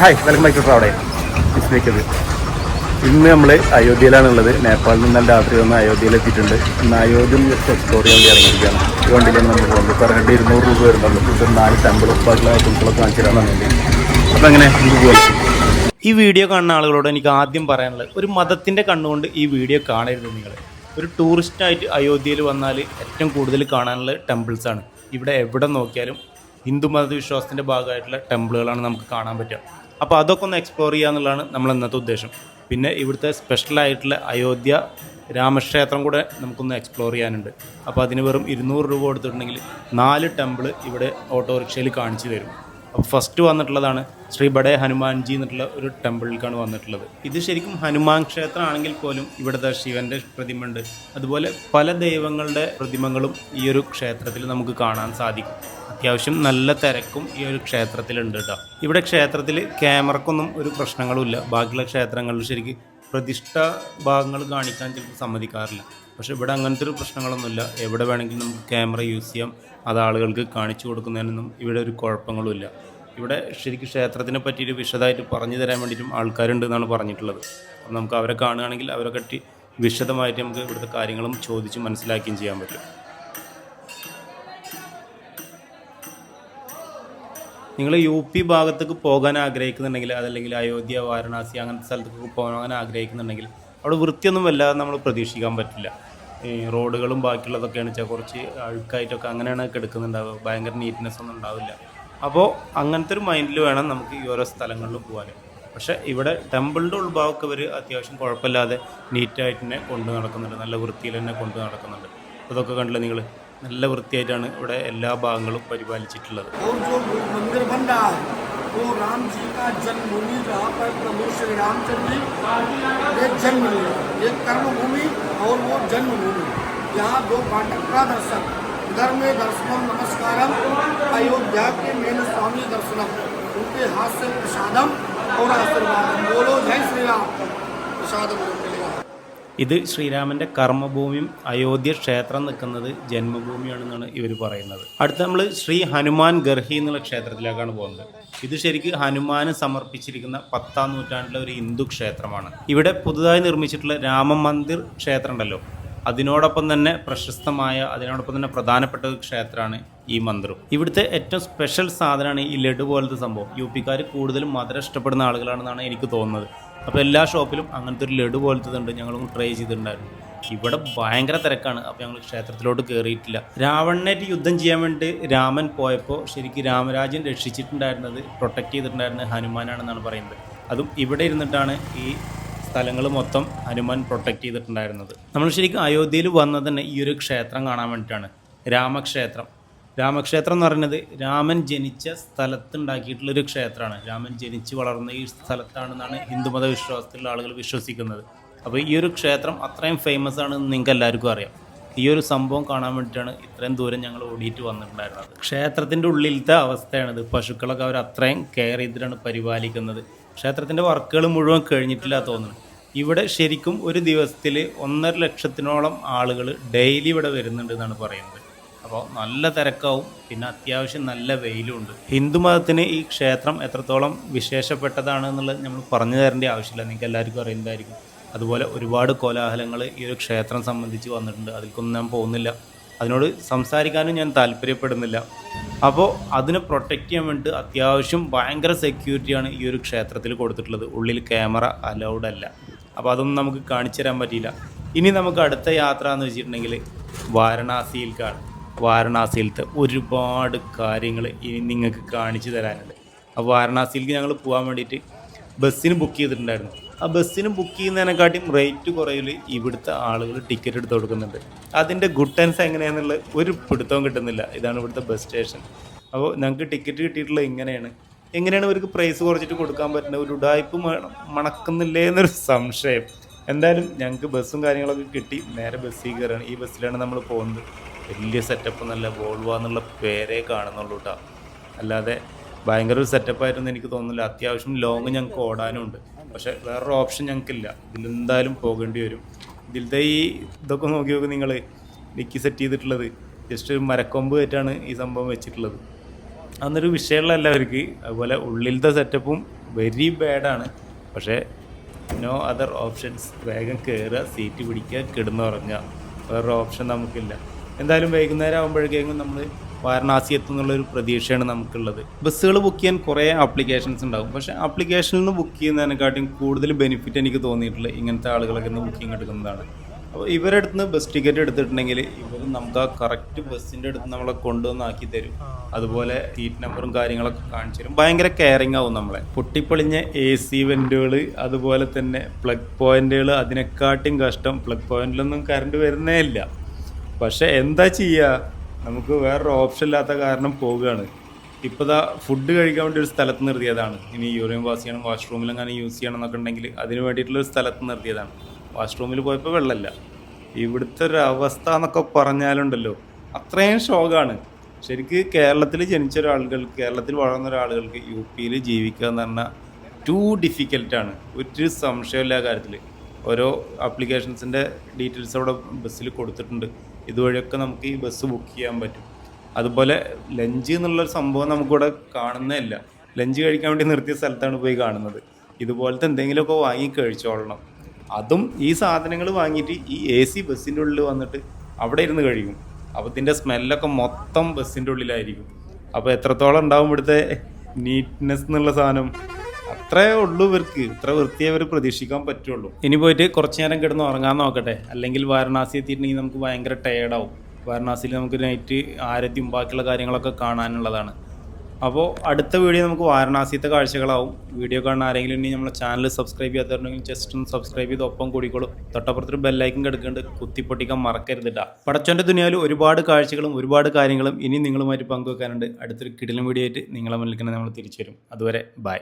Hi welcome back to ട്രാവഡേ ഇസ്മേക്കത് ഇന്ന് നമ്മൾ അയോധ്യയിലാണുള്ളത്. നേപ്പാളിൽ നിന്ന് രാത്രി വന്ന് അയോധ്യയിൽ എത്തിയിട്ടുണ്ട് ഇന്ന് അയോധ്യ ജസ്റ്റ് എക്സ്പ്ലോർ ചെയ്യാൻ ഇറങ്ങിയിരിക്കുകയാണ്. ഈ വണ്ടിയിലാണ് നമ്മൾ പോകുന്നത് പെർ ഹെഡ് ഇരുന്നൂറ് രൂപ വരുന്നുള്ളൂ ഇത് നാല് ടെമ്പിൾ ഉപ്പാക്കുള്ള ടെമ്പിളൊക്കെ കാണിച്ചു അപ്പം അങ്ങനെ നമുക്ക് ഈ വീഡിയോ കാണുന്ന ആളുകളോട് എനിക്ക് ആദ്യം പറയാനുള്ളത് ഒരു മതത്തിന്റെ കണ്ണുകൊണ്ട് ഈ വീഡിയോ കാണരുത് നിങ്ങൾ. ഒരു ടൂറിസ്റ്റായിട്ട് അയോധ്യയിൽ വന്നാൽ ഏറ്റവും കൂടുതൽ കാണാനുള്ള ടെമ്പിൾസാണ് ഇവിടെ എവിടെ നോക്കിയാലും ഹിന്ദു മതവിശ്വാസത്തിന്റെ ഭാഗമായിട്ടുള്ള ടെമ്പിളുകളാണ് നമുക്ക് കാണാൻ പറ്റുക. അപ്പോൾ അതൊക്കെ ഒന്ന് എക്സ്പ്ലോർ ചെയ്യുക എന്നുള്ളതാണ് നമ്മൾ ഇന്നത്തെ ഉദ്ദേശം. പിന്നെ ഇവിടുത്തെ സ്പെഷ്യലായിട്ടുള്ള അയോധ്യ രാമക്ഷേത്രം കൂടെ നമുക്കൊന്ന് എക്സ്പ്ലോർ ചെയ്യാനുണ്ട്. അപ്പോൾ അതിന് വെറും ഇരുന്നൂറ് രൂപ കൊടുത്തിട്ടുണ്ടെങ്കിൽ നാല് ടെമ്പിൾ ഇവിടെ ഓട്ടോറിക്ഷയിൽ കാണിച്ചു തരും. അപ്പോൾ ഫസ്റ്റ് വന്നിട്ടുള്ളതാണ് ശ്രീ ബഡേ ഹനുമാൻജി എന്നുള്ള ഒരു ടെമ്പിളിലേക്കാണ് വന്നിട്ടുള്ളത്. ഇത് ശരിക്കും ഹനുമാൻ ക്ഷേത്രമാണെങ്കിൽ പോലും ഇവിടുത്തെ ശിവന്റെ പ്രതിമ ഉണ്ട് അതുപോലെ പല ദൈവങ്ങളുടെ പ്രതിമകളും ഈ ഒരു ക്ഷേത്രത്തിൽ നമുക്ക് കാണാൻ സാധിക്കും. അത്യാവശ്യം നല്ല തിരക്കും ഈ ഒരു ക്ഷേത്രത്തിലുണ്ട് കേട്ടോ. ഇവിടെ ക്ഷേത്രത്തിൽ ക്യാമറക്കൊന്നും ഒരു പ്രശ്നങ്ങളുമില്ല ബാക്കിയുള്ള ക്ഷേത്രങ്ങളിൽ ശരിക്കും പ്രതിഷ്ഠ ഭാഗങ്ങൾ കാണിക്കാൻ ചിലപ്പോൾ സമ്മതിക്കാറില്ല. പക്ഷെ ഇവിടെ അങ്ങനത്തെ ഒരു പ്രശ്നങ്ങളൊന്നുമില്ല. എവിടെ വേണമെങ്കിലും നമുക്ക് ക്യാമറ യൂസ് ചെയ്യാം. അത് ആളുകൾക്ക് കാണിച്ചു കൊടുക്കുന്നതിനൊന്നും ഇവിടെ ഒരു കുഴപ്പങ്ങളുമില്ല. ഇവിടെ ശരിക്കും ക്ഷേത്രത്തിനെ പറ്റിയിട്ട് വിശദമായിട്ട് പറഞ്ഞു തരാൻ വേണ്ടിയിട്ടും ആൾക്കാരുണ്ട് എന്നാണ് പറഞ്ഞിട്ടുള്ളത്. അപ്പം നമുക്ക് അവരെ കാണുകയാണെങ്കിൽ അവരെ കട്ടി വിശദമായിട്ട് നമുക്ക് ഇവിടുത്തെ കാര്യങ്ങളും ചോദിച്ച് മനസ്സിലാക്കുകയും ചെയ്യാൻ പറ്റും. നിങ്ങൾ യു പി ഭാഗത്തേക്ക് പോകാൻ ആഗ്രഹിക്കുന്നുണ്ടെങ്കിൽ അതല്ലെങ്കിൽ അയോധ്യ വാരണാസി അങ്ങനത്തെ സ്ഥലത്തേക്ക് പോകാൻ ആഗ്രഹിക്കുന്നുണ്ടെങ്കിൽ അവിടെ വൃത്തിയൊന്നും വല്ലാതെ നമ്മൾ പ്രതീക്ഷിക്കാൻ പറ്റില്ല. ഈ റോഡുകളും ബാക്കിയുള്ളതൊക്കെയാണ് വെച്ചാൽ കുറച്ച് അഴുക്കായിട്ടൊക്കെ അങ്ങനെയാണ് കിടക്കുന്നുണ്ടാവുക. ഭയങ്കര നീറ്റ്നെസ് ഒന്നും ഉണ്ടാവില്ല. അപ്പോൾ അങ്ങനത്തെ ഒരു മൈൻഡിൽ വേണം നമുക്ക് ഈ ഓരോ സ്ഥലങ്ങളിലും പോകാൻ. പക്ഷേ ഇവിടെ ടെമ്പിളിന്റെ ഉൾഭാഗമൊക്കെ ഇവർ അത്യാവശ്യം കുഴപ്പമില്ലാതെ നീറ്റായിട്ട് തന്നെ കൊണ്ടു നടക്കുന്നുണ്ട്. നല്ല വൃത്തിയിൽ തന്നെ കൊണ്ടു നടക്കുന്നുണ്ട്. അതൊക്കെ കണ്ടില്ല നിങ്ങൾ? നല്ല വൃത്തിയായിട്ടാണ് ഇവിടെ എല്ലാ ഭാഗങ്ങളും പരിപാലിച്ചിട്ടുള്ളത് और जो मंदिर बन रहा है वो राम जी का जन्मभूमि जहाँ पर प्रभु श्री रामचंद्र जी एक जन्म लिया एक कर्मभूमि और वो जन्मभूमि यहाँ दो पाठक का दर्शन इधर में दर्शनम नमस्कारम अयोध्या के मेन स्वामी दर्शनम उनके हाथ से प्रसादम और आशीर्वादम बोलो जय श्री राम प्रसादम मिलेगा ഇത് ശ്രീരാമന്റെ കർമ്മഭൂമിയും അയോധ്യ ക്ഷേത്രം നിൽക്കുന്നത് ജന്മഭൂമിയാണെന്നാണ് ഇവർ പറയുന്നത്. അടുത്ത നമ്മൾ ശ്രീ ഹനുമാൻ ഗർഹി എന്നുള്ള ക്ഷേത്രത്തിലേക്കാണ് പോകുന്നത്. ഇത് ശരിക്കും ഹനുമാന് സമർപ്പിച്ചിരിക്കുന്ന പത്താം നൂറ്റാണ്ടിലെ ഒരു ഹിന്ദു ക്ഷേത്രമാണ്. ഇവിടെ പുതുതായി നിർമ്മിച്ചിട്ടുള്ള രാമമന്ദിർ ക്ഷേത്രം ഉണ്ടല്ലോ അതിനോടൊപ്പം തന്നെ പ്രശസ്തമായ അതിനോടൊപ്പം തന്നെ പ്രധാനപ്പെട്ട ഒരു ക്ഷേത്രമാണ് ഈ മന്ദിറും ഇവിടുത്തെ ഏറ്റവും സ്പെഷ്യൽ സാധനമാണ് ഈ ലഡു പോലത്തെ സംഭവം. യു പിക്കാർ കൂടുതലും മധുരം ഇഷ്ടപ്പെടുന്ന ആളുകളാണെന്നാണ് എനിക്ക് തോന്നുന്നത്. അപ്പോൾ എല്ലാ ഷോപ്പിലും അങ്ങനത്തെ ഒരു ലഡു പോലത്തെ ഉണ്ട് ഞങ്ങളൊന്ന് ട്രൈ ചെയ്തിട്ടുണ്ടായിരുന്നു. ഇവിടെ ഭയങ്കര തിരക്കാണ്. അപ്പോൾ ഞങ്ങൾ ക്ഷേത്രത്തിലോട്ട് കയറിയിട്ടില്ല രാവണനായിട്ട് യുദ്ധം ചെയ്യാൻ വേണ്ടി രാമൻ പോയപ്പോൾ ശരിക്കും രാമരാജൻ രക്ഷിച്ചിട്ടുണ്ടായിരുന്നത് പ്രൊട്ടക്ട് ചെയ്തിട്ടുണ്ടായിരുന്നത് ഹനുമാനാണെന്നാണ് പറയുന്നത്. അതും ഇവിടെ ഇരുന്നിട്ടാണ് ഈ സ്ഥലങ്ങൾ മൊത്തം ഹനുമാൻ പ്രൊട്ടക്ട് ചെയ്തിട്ടുണ്ടായിരുന്നത്. നമ്മൾ ശരിക്കും അയോധ്യയിൽ വന്നത് തന്നെ ഈ ഒരു ക്ഷേത്രം കാണാൻ വേണ്ടിയിട്ടാണ്. രാമക്ഷേത്രം. രാമക്ഷേത്രം എന്ന് പറയുന്നത് രാമൻ ജനിച്ച സ്ഥലത്തുണ്ടാക്കിയിട്ടുള്ളൊരു ക്ഷേത്രമാണ്. രാമൻ ജനിച്ച് വളർന്ന ഈ സ്ഥലത്താണെന്നാണ് ഹിന്ദുമത വിശ്വാസത്തിലുള്ള ആളുകൾ വിശ്വസിക്കുന്നത്. അപ്പോൾ ഈ ഒരു ക്ഷേത്രം അത്രയും ഫേമസ് ആണെന്ന് നിങ്ങൾക്ക് എല്ലാവർക്കും അറിയാം. ഈ ഒരു സംഭവം കാണാൻ വേണ്ടിയിട്ടാണ് ഇത്രയും ദൂരം ഞങ്ങൾ ഓടിയിട്ട് വന്നിട്ടുണ്ടായിരുന്നത്. ക്ഷേത്രത്തിന്റെ ഉള്ളിലത്തെ അവസ്ഥയാണിത്. പശുക്കളൊക്കെ അവർ അത്രയും കെയർ ചെയ്തിട്ടാണ് പരിപാലിക്കുന്നത്. ക്ഷേത്രത്തിന്റെ വർക്കുകൾ മുഴുവൻ കഴിഞ്ഞിട്ടില്ല തോന്നുന്നു. ഇവിടെ ശരിക്കും ഒരു ദിവസത്തിൽ ഒന്നര ലക്ഷത്തിനോളം ആളുകൾ ഡെയിലി ഇവിടെ വരുന്നുണ്ട് എന്നാണ് പറയുന്നത്. അപ്പോൾ നല്ല തിരക്കാവും പിന്നെ അത്യാവശ്യം നല്ല വെയിലുമുണ്ട് ഹിന്ദു മതത്തിന് ഈ ക്ഷേത്രം എത്രത്തോളം വിശേഷപ്പെട്ടതാണ് എന്നുള്ളത് നമ്മൾ പറഞ്ഞു തരേണ്ട ആവശ്യമില്ല. നിങ്ങൾക്ക് എല്ലാവർക്കും അറിയുന്നതായിരിക്കും അതുപോലെ ഒരുപാട് കോലാഹലങ്ങൾ ഈ ഒരു ക്ഷേത്രം സംബന്ധിച്ച് വന്നിട്ടുണ്ട്. അതിൽക്കൊന്നും ഞാൻ പോകുന്നില്ല. അതിനോട് സംസാരിക്കാനും ഞാൻ താല്പര്യപ്പെടുന്നില്ല. അപ്പോൾ അതിനെ പ്രൊട്ടക്റ്റ് ചെയ്യാൻ വേണ്ടി അത്യാവശ്യം ഭയങ്കര സെക്യൂരിറ്റിയാണ് ഈ ഒരു ക്ഷേത്രത്തിൽ കൊടുത്തിട്ടുള്ളത്. ഉള്ളിൽ ക്യാമറ അലൗഡ് അല്ല. അപ്പോൾ അതൊന്നും നമുക്ക് കാണിച്ചു തരാൻ പറ്റിയില്ല. ഇനി നമുക്ക് അടുത്ത യാത്ര എന്ന് വെച്ചിട്ടുണ്ടെങ്കിൽ വാരണാസിയിലേക്കാണ് വാരണാസിയിലത്തെ ഒരുപാട് കാര്യങ്ങൾ ഇനി നിങ്ങൾക്ക് കാണിച്ചു തരാനുണ്ട്. അപ്പോൾ വാരണാസിയിലേക്ക് ഞങ്ങൾ പോകാൻ വേണ്ടിയിട്ട് ബസ്സിന് ബുക്ക് ചെയ്തിട്ടുണ്ടായിരുന്നു. ആ ബസ്സിന് ബുക്ക് ചെയ്യുന്നതിനെക്കാട്ടിയും റേറ്റ് കുറയിൽ ഇവിടുത്തെ ആളുകൾ ടിക്കറ്റ് എടുത്ത് കൊടുക്കുന്നുണ്ട്. അതിന്റെ ഗുഡ് ടെൻസ് എങ്ങനെയാണെന്നുള്ള ഒരു പിടുത്തവും കിട്ടുന്നില്ല. ഇതാണ് ഇവിടുത്തെ ബസ് സ്റ്റേഷൻ അപ്പോൾ ഞങ്ങൾക്ക് ടിക്കറ്റ് കിട്ടിയിട്ടുള്ള ഇങ്ങനെയാണ്. എങ്ങനെയാണ് ഇവർക്ക് പ്രൈസ് കുറച്ചിട്ട് കൊടുക്കാൻ പറ്റുന്നത്? ഒരു ഉടായ്പ് മണം മണക്കുന്നില്ലേ എന്നൊരു സംശയം. എന്തായാലും ഞങ്ങൾക്ക് ബസ്സും കാര്യങ്ങളൊക്കെ കിട്ടി. നേരെ ബസ്സിൽ കയറുകയാണ്. ഈ ബസ്സിലാണ് നമ്മൾ പോകുന്നത്. വലിയ സെറ്റപ്പ് നല്ല വോൾവ എന്നുള്ള പേരേ കാണുന്നുള്ളൂ കേട്ടോ അല്ലാതെ ഭയങ്കര ഒരു സെറ്റപ്പായിട്ടൊന്നും എനിക്ക് തോന്നുന്നില്ല. അത്യാവശ്യം ലോങ് ഞങ്ങൾക്ക് ഓടാനുണ്ട്. പക്ഷെ വേറൊരു ഓപ്ഷൻ ഞങ്ങൾക്കില്ല ഇതിലെന്തായാലും പോകേണ്ടി വരും. ഇതിലത്തെ ഈ ഇതൊക്കെ നോക്കി നോക്കി നിങ്ങൾ ഡിക്കി സെറ്റ് ചെയ്തിട്ടുള്ളത്. ജസ്റ്റ് ഒരു മരക്കൊമ്പ് വെച്ചാണ് ഈ സംഭവം വെച്ചിട്ടുള്ളത്. അന്നൊരു വിഷയമുള്ള എല്ലാവർക്ക്. അതുപോലെ ഉള്ളിലത്തെ സെറ്റപ്പും വെരി ബാഡാണ് പക്ഷേ നോ അതർ ഓപ്ഷൻസ് വേഗം കയറുക സീറ്റ് പിടിക്കുക കിടന്നുറങ്ങുക. വേറൊരു ഓപ്ഷൻ നമുക്കില്ല. എന്തായാലും വൈകുന്നേരം ആകുമ്പോഴേക്കും നമ്മൾ വാരണാസി എത്തുന്നുള്ളൊരു പ്രതീക്ഷയാണ് നമുക്കുള്ളത്. ബസ്സുകൾ ബുക്ക് ചെയ്യാൻ കുറേ ആപ്ലിക്കേഷൻസ് ഉണ്ടാകും. പക്ഷേ ആപ്ലിക്കേഷനിൽ നിന്ന് ബുക്ക് ചെയ്യുന്നതിനെക്കാട്ടിയും കൂടുതൽ ബെനിഫിറ്റ് എനിക്ക് തോന്നിയിട്ടുള്ളത് ഇങ്ങനത്തെ ആളുകളൊക്കെ ഇന്ന് ബുക്കിംഗ് എടുക്കുന്നതാണ്. അപ്പോൾ ഇവരുടെ അടുത്ത് നിന്ന് ബസ് ടിക്കറ്റ് എടുത്തിട്ടുണ്ടെങ്കിൽ ഇവർ നമുക്ക് ആ കറക്റ്റ് ബസ്സിന്റെ അടുത്ത് നമ്മളെ കൊണ്ടുവന്നാക്കി തരും. അതുപോലെ സീറ്റ് നമ്പറും കാര്യങ്ങളൊക്കെ കാണിച്ചു തരും. ഭയങ്കര കെയറിങ് ആവും നമ്മളെ. പൊട്ടിപ്പൊളിഞ്ഞ എ സി വെന്റുകൾ അതുപോലെ തന്നെ പ്ലഗ് പോയിന്റുകൾ അതിനെക്കാട്ടും കഷ്ടം പ്ലഗ് പോയിന്റിലൊന്നും കറണ്ട് വരുന്നേ ഇല്ല. പക്ഷെ എന്താ ചെയ്യുക നമുക്ക് വേറൊരു ഓപ്ഷൻ ഇല്ലാത്ത കാരണം പോവുകയാണ്. ഇപ്പോൾ ദാ ഫുഡ് കഴിക്കാൻ വേണ്ടി ഒരു സ്ഥലത്ത് നിർത്തിയതാണ്. ഇനി യൂറിയൻ പാസ് ചെയ്യണം വാഷ്റൂമിൽ അങ്ങനെ യൂസ് ചെയ്യണം എന്നൊക്കെ ഉണ്ടെങ്കിൽ അതിന് വേണ്ടിയിട്ടുള്ള ഒരു സ്ഥലത്ത് നിർത്തിയതാണ്. വാഷ്റൂമിൽ പോയപ്പോൾ വെള്ളമില്ല. ഇവിടുത്തെ ഒരു അവസ്ഥ എന്നൊക്കെ പറഞ്ഞാലുണ്ടല്ലോ അത്രയും ഷോക്കാണ് ശരിക്ക് കേരളത്തിൽ ജനിച്ച ഒരാളുകൾക്ക് കേരളത്തിൽ വളർന്ന ഒരാളുകൾക്ക് യു പിയിൽ ജീവിക്കുക എന്ന് പറഞ്ഞാൽ ടു ഡിഫിക്കൽട്ടാണ് ഒരു സംശയമില്ല കാര്യത്തിൽ ഓരോ ആപ്ലിക്കേഷൻസിന്റെ ഡീറ്റെയിൽസ് അവിടെ ബസ്സിൽ കൊടുത്തിട്ടുണ്ട്. ഇതുവഴിയൊക്കെ നമുക്ക് ഈ ബസ് ബുക്ക് ചെയ്യാൻ പറ്റും. അതുപോലെ ലഞ്ച് എന്നുള്ളൊരു സംഭവം നമുക്കിവിടെ കാണുന്നതല്ല. ലഞ്ച് കഴിക്കാൻ വേണ്ടി നിർത്തിയ സ്ഥലത്താണ് പോയി കാണുന്നത്. ഇതുപോലത്തെ എന്തെങ്കിലുമൊക്കെ വാങ്ങി കഴിച്ചോളണം. അതും ഈ സാധനങ്ങൾ വാങ്ങിയിട്ട് ഈ എ സി ബസ്സിന്റെ ഉള്ളിൽ വന്നിട്ട് അവിടെ ഇരുന്ന് കഴിക്കും. അപ്പോൾ ഇതിന്റെ സ്മെല്ലൊക്കെ മൊത്തം ബസ്സിന്റെ ഉള്ളിലായിരിക്കും. അപ്പോൾ എത്രത്തോളം ഉണ്ടാവും ഇവിടുത്തെ നീറ്റ്നെസ് എന്നുള്ള സാധനം? അത്രേ ഉള്ളൂ ഇവർക്ക്. ഇത്ര വൃത്തിയെ അവർ പ്രതീക്ഷിക്കാൻ പറ്റുള്ളൂ. ഇനി പോയിട്ട് കുറച്ച് നേരം കിടന്ന് ഉറങ്ങാൻ നോക്കട്ടെ. അല്ലെങ്കിൽ വാരണാസി എത്തിയിട്ടുണ്ടെങ്കിൽ നമുക്ക് ഭയങ്കര ടയേർഡാവും വാരണാസിയിൽ നമുക്ക് നൈറ്റ് ആരത്തിയും ബാക്കിയുള്ള കാര്യങ്ങളൊക്കെ കാണാനുള്ളതാണ്. അപ്പോൾ അടുത്ത വീഡിയോ നമുക്ക് വാരണാസിയത്തെ കാഴ്ചകളാവും. വീഡിയോ കാണാൻ ആരെങ്കിലും ഇനി നമ്മളെ ചാനൽ സബ്സ്ക്രൈബ് ചെയ്യാത്തവരുണ്ടെങ്കിൽ ജസ്റ്റ് ഒന്ന് സബ്സ്ക്രൈബ് ചെയ്ത് ഒപ്പം കൂടിക്കോളും. തൊട്ടപ്പുറത്തൊരു ബെല്ലൈക്കും കിടക്കുന്നുണ്ട്. കുത്തിപ്പൊട്ടിക്കാൻ മറക്കരുതിട്ടാ. പടച്ചോന്റെ ദുനിയാവിൽ ഒരുപാട് കാഴ്ചകളും ഒരുപാട് കാര്യങ്ങളും ഇനി നിങ്ങളുമായിട്ട് പങ്കുവെക്കാനുണ്ട്. അടുത്തൊരു കിടിലൻ വീഡിയോ ആയിട്ട് നിങ്ങളെ മുന്നിൽ നമ്മൾ തിരിച്ചു വരും അതുവരെ ബൈ